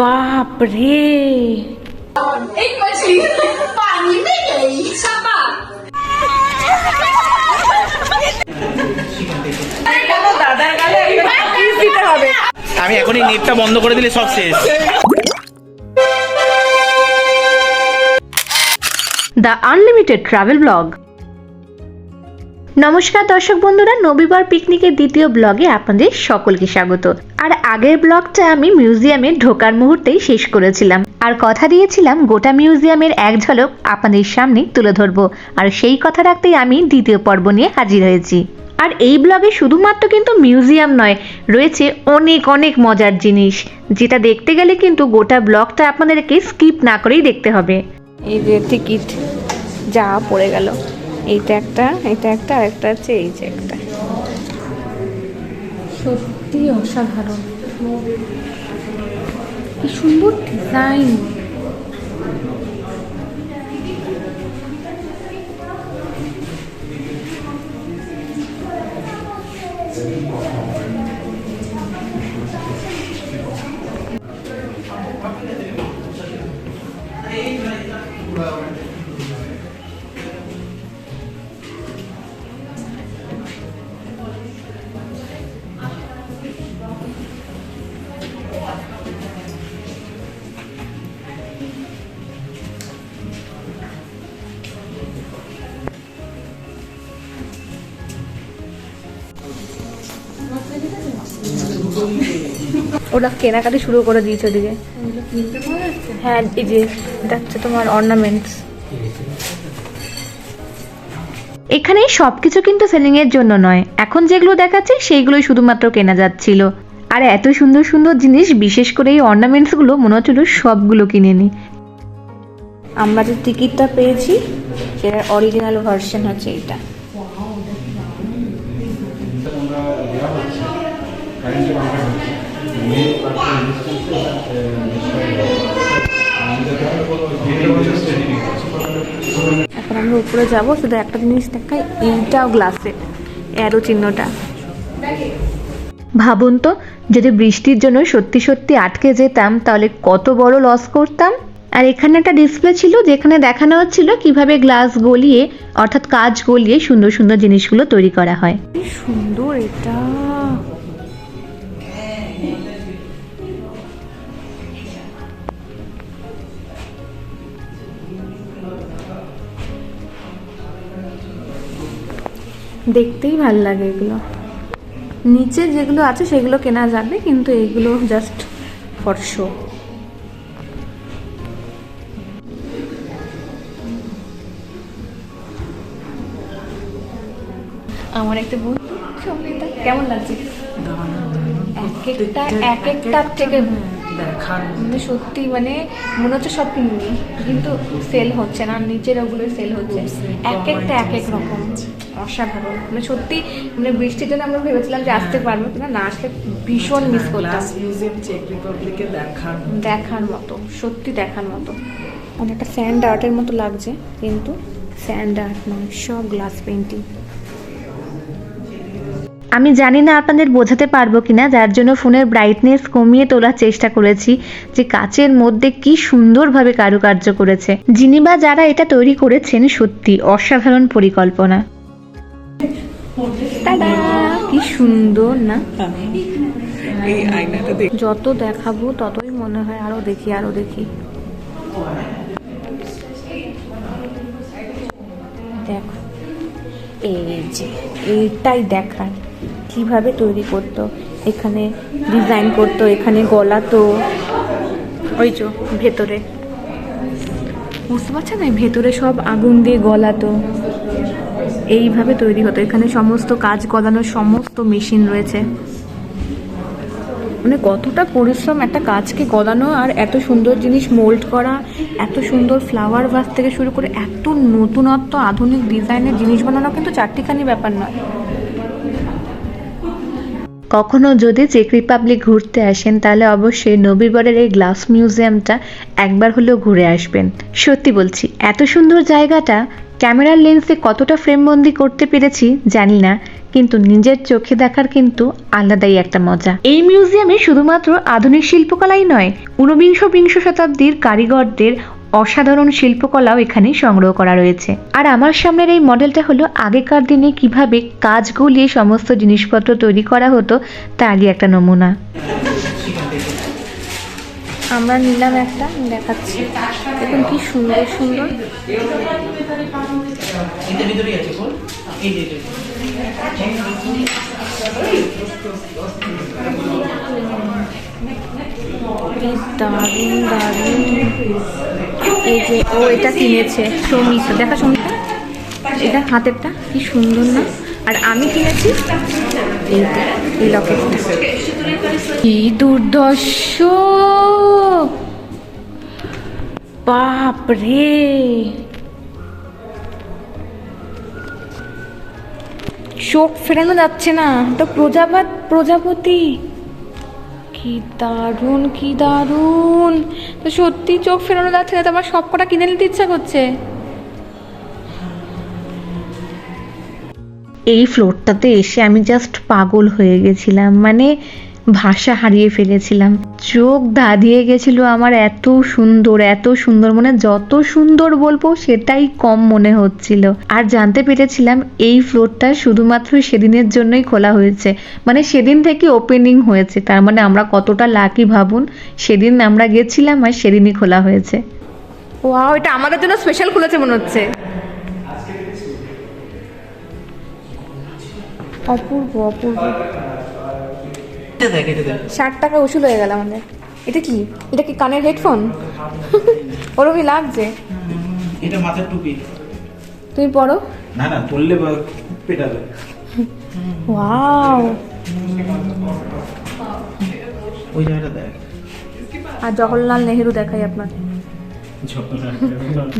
বাপ রে एक मछली पानी में गई छपा দাদার গালে দিতে হবে আমি এখনই নেটটা বন্ধ করে দিলে সব শেষ দ্য আনলিমিটেড ট্রাভেল ব্লগ নমস্কার দর্শক বন্ধুরা, নবীবার পিকনিকের দ্বিতীয় ব্লগে আপনাদের সকলকে স্বাগত। আর আগের ব্লগটা আমি মিউজিয়ামে ঢোকার মুহূর্তেই শেষ করেছিলাম। আর কথা দিয়েছিলাম, গোটা মিউজিয়ামের এক ঝলক আপনাদের সামনে তুলে ধরবো। আর সেই কথা রাখতেই আমি দ্বিতীয় পর্ব নিয়ে হাজির হয়েছি। আর এই ব্লগে শুধুমাত্র কিন্তু মিউজিয়াম নয়, রয়েছে অনেক অনেক মজার জিনিস। যেটা দেখতে গেলে কিন্তু গোটা ব্লগটা আপনাদেরকে স্কিপ না করেই দেখতে হবে। এই যে টিকিট যা পড়ে গেল। এইটা একটা, এটা একটা, আর একটা আছে এই যে একটা। সত্যি অসাধারণ। কি সুন্দর ডিজাইন ওরা কেনাকাটি শুরু করে দিয়েছে ওদিকে। হ্যাঁ এই যে যাচ্ছে তোমার অর্নামেন্টস এখানে সবকিছু কিন্তু সেলিং এর জন্য নয়। এখন যেগুলো দেখাচ্ছে সেইগুলোই শুধুমাত্র কেনা যাচ্ছিল। আর এত সুন্দর সুন্দর জিনিস বিশেষ করে এই অর্নামেন্টসগুলো মনে হচ্ছিল সবগুলো কিনে নি। আমরা যে টিকিটটা পেয়েছি সেটার অরিজিনাল ভার্সন হচ্ছে এটা এখন আমরা উপরে যাব শুধু একটা জিনিস দেখাই এইটাও অ্যারো চিহ্নটা। ভাবুন তো যদি বৃষ্টির জন্য সত্যি সত্যি আটকে যেতাম তাহলে কত বড় লস করতাম? আর এখানে একটা ডিসপ্লে ছিল যেখানে দেখানো হচ্ছিল কীভাবে গ্লাস গলিয়ে অর্থাৎ কাজ গলিয়ে সুন্দর সুন্দর জিনিসগুলো তৈরি করা হয়। সুন্দর এটা। দেখতেই ভালো লাগে এগুলো। নিচে যেগুলো আছে সেগুলো কেনা যাবে কিন্তু এগুলো জাস্ট ফর শো আমার একটা বন্ধু কেমন লাগছে? এক একটা এক একটার থেকে মানে সত্যি মানে মনে হচ্ছে সব কিনবি কিন্তু সেল হচ্ছে না নিচের ওগুলো সেল হচ্ছে। এক একটা এক এক রকম অসাধারণ। মানে সত্যি মানে বৃষ্টির জন্য আমরা ভেবেছিলাম যে আসতে পারব কিনা না আসলে ভীষণ মিস করতাম। মিউজিয়াম চেক রিপাবলিকে দেখার মতো। দেখার মতো সত্যি দেখার মতো। অনেকটা স্যান্ড আর্টের মতো লাগছে কিন্তু স্যান্ড আর্ট নয় সব গ্লাস পেন্টিং আমি জানি না আপনাদের বোঝাতে পারব কিনা যার জন্য ফোনের ব্রাইটনেস কমিয়ে তোলার চেষ্টা করেছি যে কাচের মধ্যে কি সুন্দরভাবে কারুকার্য করেছে। যিনি বা যারা এটা তৈরি করেছেন সত্যি অসাধারণ পরিকল্পনা। কি সুন্দর না? যত দেখাবো ততই মনে হয় আরও দেখি আরও দেখি। দেখো এই যে এইটাই দেখার। কীভাবে তৈরি করতো, এখানে ডিজাইন করতো, এখানে গলাতো, ওই যে ভেতরে। বুঝতে পারছেন? না ভেতরে সব আগুন দিয়ে গলাতো। এইভাবে তৈরি হতো। এখানে সমস্ত কাজ গলানোর সমস্ত মেশিন রয়েছে। মানে কতটা পরিশ্রম একটা কাজকে গলানো আর এত সুন্দর জিনিস মোল্ড করা, এত সুন্দর ফ্লাওয়ার ভাস থেকে শুরু করে এত নতুনত্ব, আধুনিক ডিজাইনের জিনিস বানানো কিন্তু চারটিখানি ব্যাপার নয়। কখনো যদি চেক রিপাবলিক ঘুরতে আসেন, তাহলে অবশ্যই নবীবরের এই গ্লাস মিউজিয়ামটা একবার হলেও ঘুরে আসবেন। সত্যি বলছি, এত সুন্দর জায়গাটা, ক্যামেরার লেন্সে কতটা ফ্রেমবন্দি করতে পেরেছি জানি না, কিন্তু নিজের চোখে দেখার কিন্তু আলাদাই একটা মজা। এই মিউজিয়ামে শুধুমাত্র আধুনিক শিল্পকলাই নয়, ঊনবিংশ বিংশ শতাব্দীর কারিগরদের অসাধারণ শিল্পকলাও এখানে সংগ্রহ করা রয়েছে। আর আমার সামনের এই মডেলটা হলো আগেকার দিনে কীভাবে কাজ গুলিয়ে সমস্ত জিনিসপত্র তৈরি করা হতো তারই একটা নমুনা। আমরা নিলাম একটা দেখাচ্ছি। দেখুন কি সুন্দর সুন্দর। এই। কি দারুণ দারুণ। এই যে ও এটা কিনেছে, সমিতা। দেখা সমিতা? এটা হাতেরটা, কি সুন্দর না? আর আমি কিনেছি এইটা এই লকেটটা। কি দুর্দর্শ বাপ রে! চোখ ফেরানো যাচ্ছে না। তো প্রজাপাত প্রজাপতি। কি দারুণ কি দারুণ তো সত্যি চোখ ফেরানো যাচ্ছে না, তো আমার সব কটা কিনে নিতে ইচ্ছা করছে। এই ফ্লোরটাতে এসে আমি জাস্ট পাগল হয়ে গেছিলাম। মানে ভাষা হারিয়ে ফেলেছিলাম। চোখ ধাঁধিয়ে গেছিল আমার এত সুন্দর এত সুন্দর মানে যত সুন্দর বলব সেটাই কম মনে হচ্ছিল। আর জানতে পেরেছিলাম এই ফ্লোরটা শুধুমাত্র সেদিনের জন্যই খোলা হয়েছে। মানে সেদিন থেকে ওপেনিং হয়েছে। তার মানে আমরা কতটা লাকি ভাবুন, সেদিন আমরা গেছিলাম আর সেদিনই খোলা হয়েছে। ওয়াও এটা আমাদের জন্য স্পেশাল খুলেছে মনে হচ্ছে। অপূর্ব অপূর্ব। এটা দেখ এটা দেখ ষাট টাকা উসুল হয়ে গেল আমাদের। এটা কি? এটা কি কানের হেডফোন? ওরকমই লাগছে? এটা মাথার টুপি। তুমি পড়ো না না পেটাবে। ওয়াও। ওই জায়গাটা দেখ। আর জওহরলাল নেহেরু দেখাই আপনার।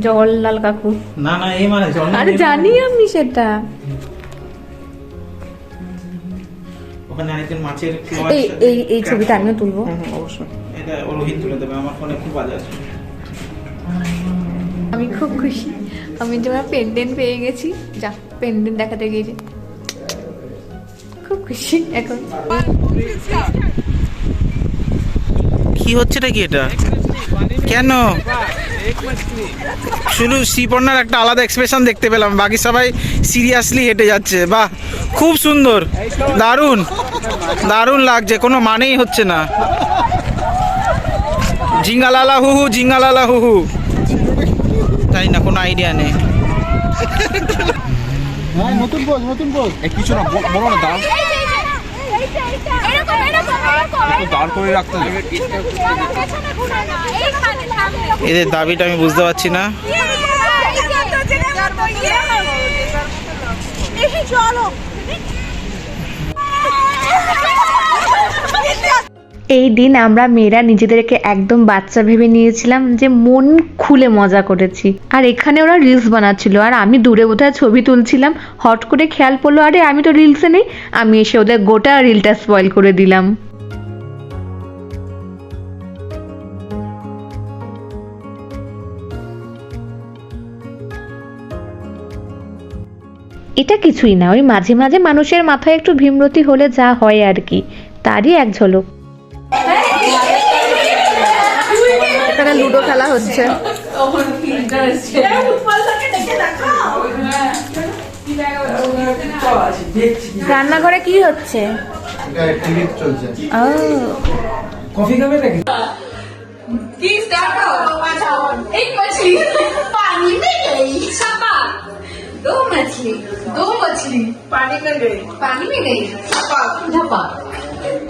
জওহরলাল কাকু। না না এই মানে আরে জানি আমি সেটা। ওখানে আরেকজন মাছের এই এই এই ছবিটা আমিও তুলবো। এটা রোহিত তুলে দেবে আমার ফোনে খুব বাজে আছে আমি খুব খুশি। আমি যেমন পেন্ডেন্ট পেয়ে গেছি। যা পেন্ডেন্ট দেখাতে গিয়েছি। খুব খুশি এখন। কি হচ্ছে কি এটা? কেন? শুধু শ্রীপর্ণার একটা আলাদা এক্সপ্রেশন দেখতে পেলাম বাকি সবাই সিরিয়াসলি হেঁটে যাচ্ছে বাহ খুব সুন্দর দারুণ দারুণ লাগছে কোনো মানেই হচ্ছে না জিঙ্গালালা হুহু জিঙ্গালালা হুহু তাই না কোনো আইডিয়া নেই নতুন পোজ নতুন পোজ কিছু না বলো না দাঁড় এরকম এরকম এরকম দাঁড় করে রাখতে হবে এদের দাবিটা আমি বুঝতে পারছি না। এই দিন আমরা মেয়েরা নিজেদেরকে একদম বাচ্চা ভেবে নিয়েছিলাম যে মন খুলে মজা করেছি। আর এখানে ওরা রিলস বানাচ্ছিল। আর আমি দূরে বোধহয় ছবি তুলছিলাম। হট করে খেয়াল পড়ল, আরে আমি তো রিলসে নেই। আমি এসে ওদের গোটা রিলটা স্পয়েল করে দিলাম। এটা কিছুই না ওই মাঝে মাঝে মানুষের মাথায় একটু ভীমরতি হলে যা হয় আর কি তারই এক ঝলক এখানে লুডো খেলা হচ্ছে রান্নাঘরে কি হচ্ছে টিভি চলছে ও की स्टार्ट अच्छा एक मछली पानी में गई छपा दो मछली दो मछली पानी में गई पानी में गई छपा झपा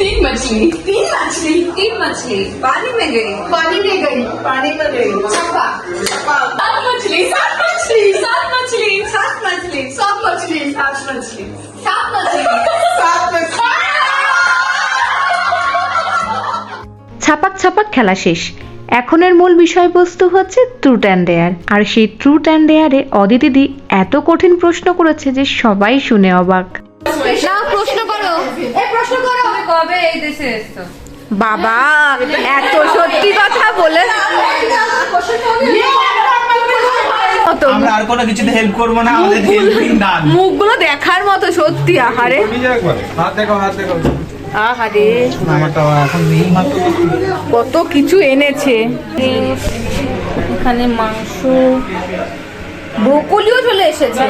तीन मछली तीन मछली तीन मछली पानी में गई पानी में गई पानी में गई छपा छपा सात मछली सात मछली सात मछली सात मछली सात मछली सात मछली सात मछली सात मछली ছাপাক ছাপাক খেলা শেষ এখনের মূল বিষয়বস্তু হচ্ছে ট্রুট অ্যান্ড ডেয়ার আর সেই ট্রুট অ্যান্ড ডেয়ারে অদিতিদি এত কঠিন প্রশ্ন করেছে যে সবাই শুনে অবাক বাবা এত সত্যি কথা বলে মুখগুলো দেখার মতো সত্যি আহারে হাত দেখো হাত দেখো আহারে কত কিছু এনেছে। এখানে মাংস। ব্রোকলিও চলে এসেছে।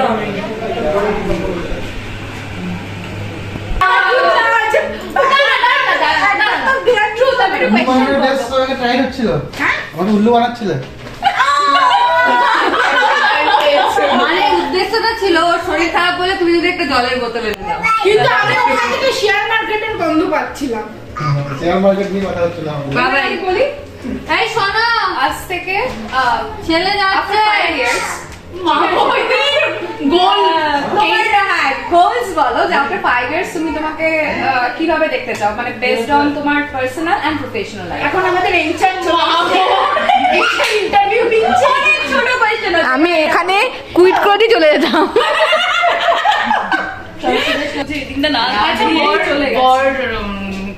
ট্রাই হচ্ছিল উল্লু বানাচ্ছিলে মানে উদ্দেশ্যটা ছিল ওর শরীর খারাপ বলে তুমি যদি একটা জলের বোতল এনে দাও। কিন্তু আমি ওখান থেকে শেয়ার মার্কেটের গন্ধ পাচ্ছিলাম। শেয়ার মার্কেট নিয়ে কথা হচ্ছিল আমাদের। বাবা এই বলি? এই শোনো আজ থেকে ছেলে যাচ্ছে। গোল হ্যাঁ গোলস বলো যে আফটার ফাইভ ইয়ার্স তুমি তোমাকে আহ, কীভাবে দেখতে চাও? মানে বেসড অন তোমার পার্সোনাল এন্ড প্রফেশনাল লাইফ এখন আমাদের এনচার আমি এখানে কুইট করে দিয়ে চলে যেতাম।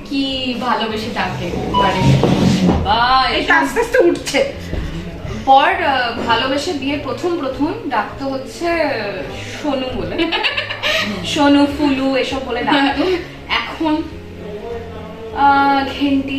কি ভালোবেসে এটা আস্তে আস্তে উঠছে আহ, ভালোবেসে বিয়ের প্রথম প্রথম ডাকতো হচ্ছে সোনু বলে। সোনু ফুলু এসব বলে ডাকতো। এখন ঘেন্টি।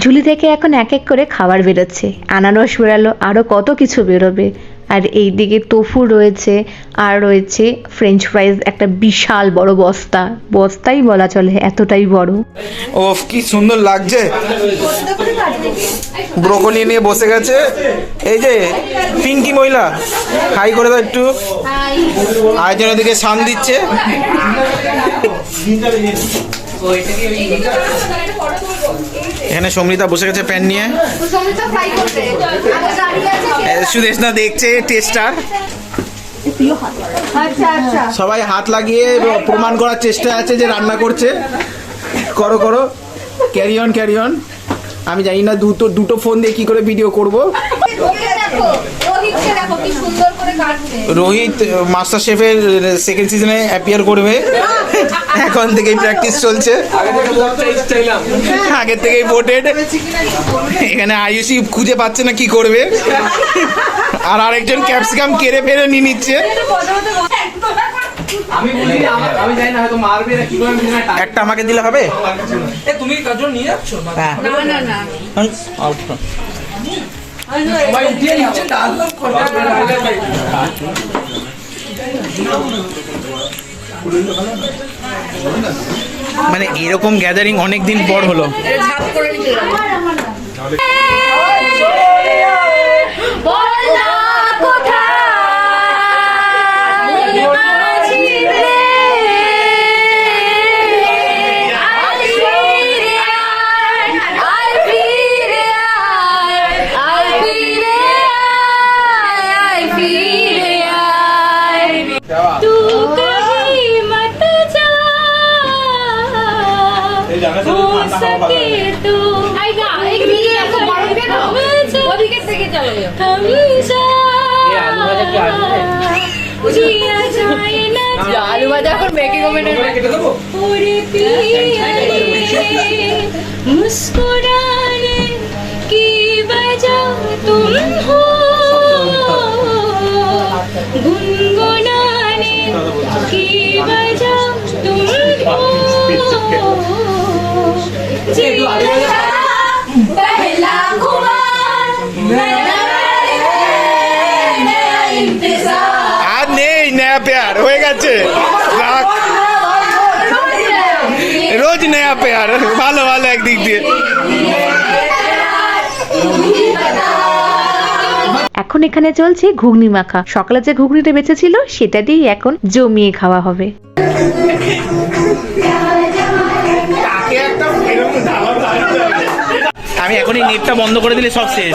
ঝুলি থেকে এখন এক এক করে খাবার বেরোচ্ছে। আনারস বেরালো আরও কত কিছু বেরোবে। আর এই দিকে তোফু রয়েছে আর রয়েছে ফ্রেঞ্চ ফ্রাইজ একটা বিশাল বড় বস্তা। বস্তাই বলা চলে এতটাই বড়। ওফ কি সুন্দর লাগছে। ব্রোকলি নিয়ে বসে গেছে। এই যে পিঙ্কি মহিলা হাই করে দাও একটু। আয়োজন দিকে সান দিচ্ছে। এখানে সমৃতা বসে গেছে প্যান নিয়ে। এ, সুদেশ না দেখছে টেস্টার সবাই হাত লাগিয়ে প্রমাণ করার চেষ্টা আছে যে রান্না করছে। করো করো। ক্যারি অন ক্যারি অন আমি জানি না দুটো দুটো ফোন দিয়ে কি করে ভিডিও করব। রোহিত মাস্টার শেফের সেকেন্ড সিজনে অ্যাপিয়ার করবে। এখন থেকেই প্র্যাকটিস চলছে। আগের থেকেই ভোটেড এখানে আয়ুষি খুঁজে পাচ্ছে না কি করবে। আর আরেকজন ক্যাপসিকাম কেড়ে ফেরে নিয়ে নিচ্ছে। আমি বলি আমার আমি জানি না হয়তো মারবে না কীভাবে না একটা আমাকে দিলে হবে? এ তুমি নিয়ে যাচ্ছ? সবাই উঠিয়ে নিচ্ছে ডাল খরচা করে। মানে এরকম গ্যাদারিং অনেক দিন পর হলো। করে মুস্কুরানে কি তুম গুনগুনানে কি আর নেই নয়া প্যার হয়ে গেছে। রোজ নয়া পেয়ার ভালো ভালো একদিক দিয়ে এখন এখানে চলছে ঘুগনি মাখা সকালে যে ঘুগনিটা বেঁচেছিল সেটা দিয়েই এখন জমিয়ে খাওয়া হবে আমি এখন এই নেটটা বন্ধ করে দিলে সব শেষ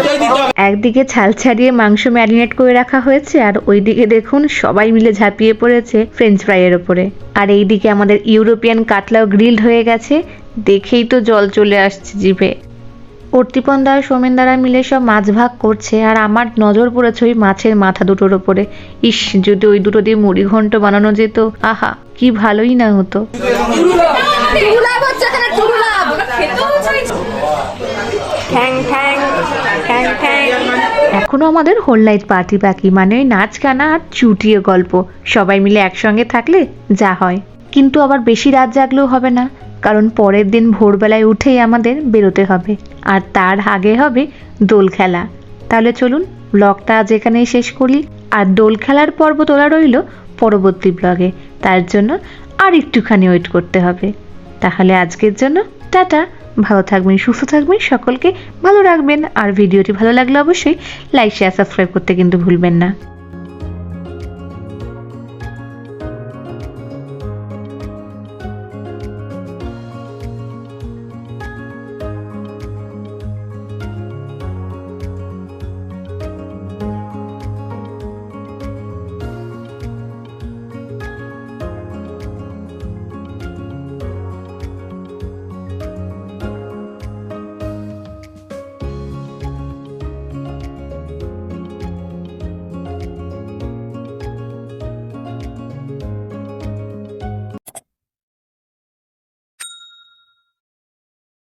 দুটোই দিতে হবে। একদিকে ছাল ছাড়িয়ে মাংস ম্যারিনেট করে রাখা হয়েছে আর ওইদিকে দেখুন সবাই মিলে ঝাঁপিয়ে পড়েছে ফ্রেঞ্চ ফ্রাইয়ের ওপরে। আর এইদিকে আমাদের ইউরোপিয়ান কাতলাও গ্রিলড হয়ে গেছে দেখেই তো জল চলে আসছে জিভে। অর্তিপন দা সোমেন দ্বারা মিলে সব মাছ ভাগ করছে আর আমার নজর পড়েছে ওই মাছের মাথা দুটোর ওপরে। ইস যদি ওই দুটো দিয়ে মুড়ি ঘন্ট বানানো যেত আহা কি ভালোই না হতো। ঠ্যাং ঠ্যাং এখনও আমাদের হোল নাইট পার্টি বাকি মানে ওই নাচ, গানা আর চুটিয়ে গল্প। সবাই মিলে একসঙ্গে থাকলে যা হয়। কিন্তু আবার বেশি রাত জাগলেও হবে না, কারণ পরের দিন ভোরবেলায় উঠেই আমাদের বেরোতে হবে। আর তার আগে হবে দোল খেলা। তাহলে চলুন ব্লগটা আজ এখানেই শেষ করি। আর দোল খেলার পর্ব তোলা রইল পরবর্তী ব্লগে তার জন্য আর একটুখানি ওয়েট করতে হবে। তাহলে আজকের জন্য টাটা, ভালো থাকবেন, সুস্থ থাকবেন, সকলকে ভালো রাখবেন, আর ভিডিওটি ভালো লাগলে অবশ্যই লাইক শেয়ার সাবস্ক্রাইব করতে কিন্তু ভুলবেন না।